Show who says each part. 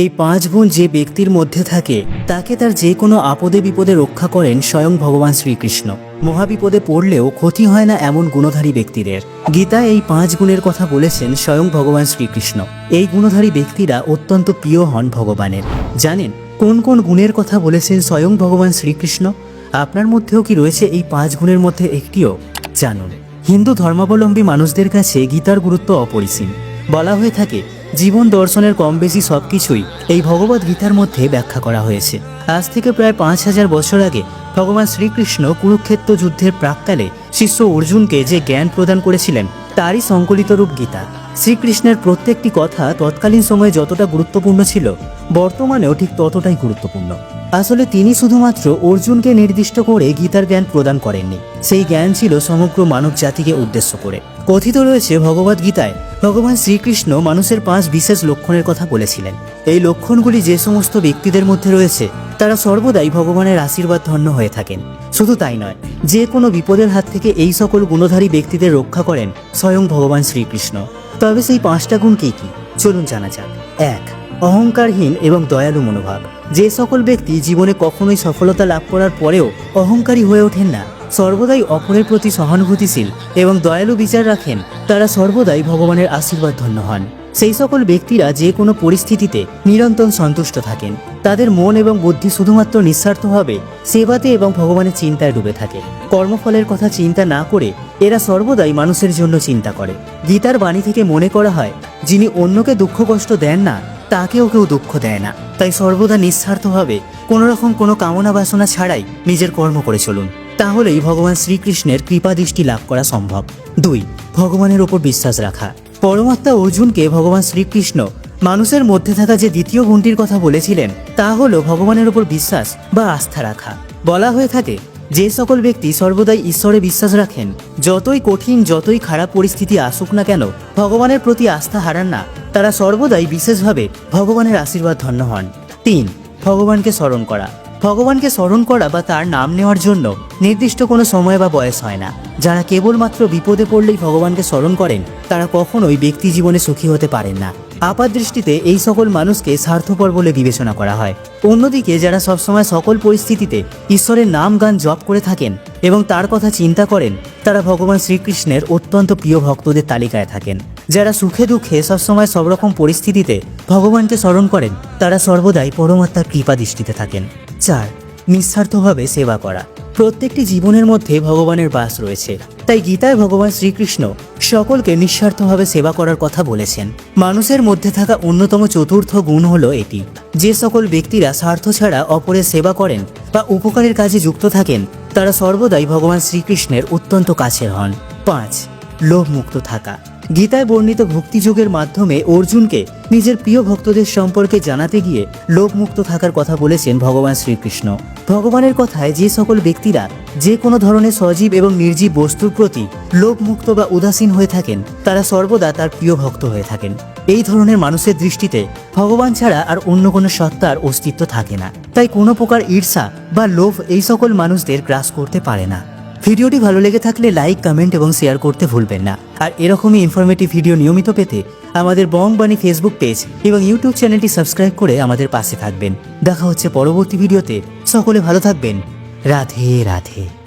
Speaker 1: এই পাঁচ গুণ যে ব্যক্তির মধ্যে থাকে, তাকে তার যে কোনো আপদে বিপদে রক্ষা করেন স্বয়ং ভগবান শ্রীকৃষ্ণ। মহাবিপদে পড়লেও ক্ষতি হয় না এমন গুণধারী ব্যক্তিদের। গীতা এই পাঁচ গুণের কথা বলেছেন স্বয়ং ভগবান শ্রীকৃষ্ণ। এই গুণধারী ব্যক্তিরা অত্যন্ত প্রিয় হন ভগবানের। জানেন, কোন কোন গুণের কথা বলেছেন স্বয়ং ভগবান শ্রীকৃষ্ণ? আপনার মধ্যেও কি রয়েছে এই পাঁচ গুণের মধ্যে একটিও? জানুন। হিন্দু ধর্মাবলম্বী মানুষদের কাছে গীতার গুরুত্ব অপরিসীম। বলা হয়ে থাকে জীবন দর্শনের কম বেশি সব কিছুই এই ভগবত গীতার মধ্যে ব্যাখ্যা করা হয়েছে। আজ থেকে প্রায় পাঁচ হাজার বছর আগে ভগবান শ্রীকৃষ্ণ কুরুক্ষেত্র যুদ্ধের প্রাককালে শিষ্য অর্জুনকে যে জ্ঞান প্রদান করেছিলেন, তারই সংকলিত রূপ গীতা। শ্রীকৃষ্ণের প্রত্যেকটি কথা তৎকালীন সময়ে যতটা গুরুত্বপূর্ণ ছিল, বর্তমানেও ঠিক ততটাই গুরুত্বপূর্ণ। আসলে তিনি শুধুমাত্র অর্জুনকে নির্দিষ্ট করে গীতার জ্ঞান প্রদান করেননি। সেই জ্ঞান ছিল সমগ্র মানব জাতিকে উদ্দেশ্য করে। কথিত রয়েছে ভগবদ গীতায়, ভগবান শ্রীকৃষ্ণ মানুষের পাঁচ বিশেষ লক্ষণের কথা বলেছিলেন। এই লক্ষণগুলি যে সমস্ত ব্যক্তিদের মধ্যে রয়েছে, তারা সর্বদাই ভগবানের আশীর্বাদ ধন্য হয়ে থাকেন। শুধু তাই নয়, যে কোনো বিপদের হাত থেকে এই সকল গুণধারী ব্যক্তিদের রক্ষা করেন স্বয়ং ভগবান শ্রীকৃষ্ণ। তবে সেই পাঁচটা গুণ কি কি? চলুন জানা যাক। এক, অহংকারহীন এবং দয়ালু মনোভাব। যে সকল ব্যক্তি জীবনে কখনোই সফলতা লাভ করার পরেও অহংকারী হয়ে ওঠেন না, সর্বদাই অপরের প্রতি সহানুভূতিশীল এবং দয়ালু বিচার রাখেন, তারা সর্বদাই ভগবানের আশীর্বাদ ধন্য হন। সেই সকল ব্যক্তিরা যে কোনো পরিস্থিতিতে নিরন্তর সন্তুষ্ট থাকেন। তাদের মন এবং বুদ্ধি শুধুমাত্র নিঃস্বার্থভাবে, সেবাতে এবং ভগবানের চিন্তায় ডুবে থাকে। কর্মফলের কথা চিন্তা না করে এরা সর্বদাই মানুষের জন্য চিন্তা করে। গীতার বাণী থেকে মনে করা হয়, যিনি অন্যকে দুঃখ কষ্ট দেন না, তাকেও কেউ দুঃখ দেয় না। তাই সর্বদা নিঃস্বার্থভাবে কোনো রকম কোনো কামনা বাসনা ছাড়াই নিজের কর্ম করে চলুন। তাহলেই ভগবান শ্রীকৃষ্ণের কৃপা দৃষ্টি লাভ করা সম্ভব। দুই, ভগবানের ওপর বিশ্বাস রাখা। পরমাত্মা অর্জুনকে ভগবান শ্রীকৃষ্ণ মানুষের মধ্যে থাকা যে দ্বিতীয় গুণটির কথা বলেছিলেন, তা হলো ভগবানের ওপর বিশ্বাস বা আস্থা রাখা। বলা হয়ে থাকে যে সকল ব্যক্তি সর্বদাই ঈশ্বরে বিশ্বাস রাখেন, যতই কঠিন, যতই খারাপ পরিস্থিতি আসুক না কেন, ভগবানের প্রতি আস্থা হারান না। তারা সর্বদাই বিশেষভাবে ভগবানের আশীর্বাদ ধন্য হন। তিন, ভগবানকে স্মরণ করা। ভগবানকে স্মরণ করা বা তার নাম নেওয়ার জন্য নির্দিষ্ট কোনো সময় বা বয়স হয় না। যারা কেবলমাত্র বিপদে পড়লেই ভগবানকে স্মরণ করেন, তারা কখনোই ব্যক্তি জীবনে সুখী হতে পারেন না। আপাত দৃষ্টিতে এই সকল মানুষকে স্বার্থপর বলে বিবেচনা করা হয়। অন্যদিকে যারা সবসময় সকল পরিস্থিতিতে ঈশ্বরের নাম গান জপ করে থাকেন এবং তার কথা চিন্তা করেন, তারা ভগবান শ্রীকৃষ্ণের অত্যন্ত প্রিয় ভক্তদের তালিকায় থাকেন। যারা সুখে দুঃখে সবসময় সব রকম পরিস্থিতিতে ভগবানকে স্মরণ করেন, তারা সর্বদাই পরমাত্মার কৃপা দৃষ্টিতে থাকেন। চার, নিঃস্বার্থভাবে সেবা করা। প্রত্যেকটি জীবনের মধ্যে ভগবানের বাস রয়েছে। তাই গীতায় ভগবান শ্রীকৃষ্ণ সকলকে নিঃস্বার্থভাবে সেবা করার কথা বলেছেন। মানুষের মধ্যে থাকা অন্যতম চতুর্থ গুণ হল এটি। যে সকল ব্যক্তিরা স্বার্থ ছাড়া অপরের সেবা করেন বা উপকারের কাজে যুক্ত থাকেন, তারা সর্বদাই ভগবান শ্রীকৃষ্ণের অত্যন্ত কাছের হন। পাঁচ, লোভমুক্ত থাকা। গীতায় বর্ণিত ভক্তিযোগের মাধ্যমে অর্জুনকে নিজের প্রিয় ভক্তদের সম্পর্কে জানাতে গিয়ে লোভমুক্ত থাকার কথা বলেছেন ভগবান শ্রীকৃষ্ণ। ভগবানের কথায় যে সকল ব্যক্তিরা যে কোনো ধরনের সজীব এবং নির্জীব বস্তুর প্রতি লোভমুক্ত বা উদাসীন হয়ে থাকেন, তারা সর্বদা তার প্রিয় ভক্ত হয়ে থাকেন। এই ধরনের মানুষের দৃষ্টিতে ভগবান ছাড়া আর অন্য কোনো সত্তার অস্তিত্ব থাকে না। তাই কোনো প্রকার ঈর্ষা বা লোভ এই সকল মানুষদের গ্রাস করতে পারে না। ভিডিওটি ভালো লেগে থাকলে লাইক, কমেন্ট এবং শেয়ার করতে ভুলবেন না। আর এরকমই ইনফরমেটিভ ভিডিও নিয়মিত পেতে আমাদের বং বাণী ফেসবুক পেজ এবং ইউটিউব চ্যানেলটি সাবস্ক্রাইব করে আমাদের পাশে থাকবেন। দেখা হচ্ছে পরবর্তী ভিডিওতে সকলে ভালো থাকবেন। রাধে রাধে।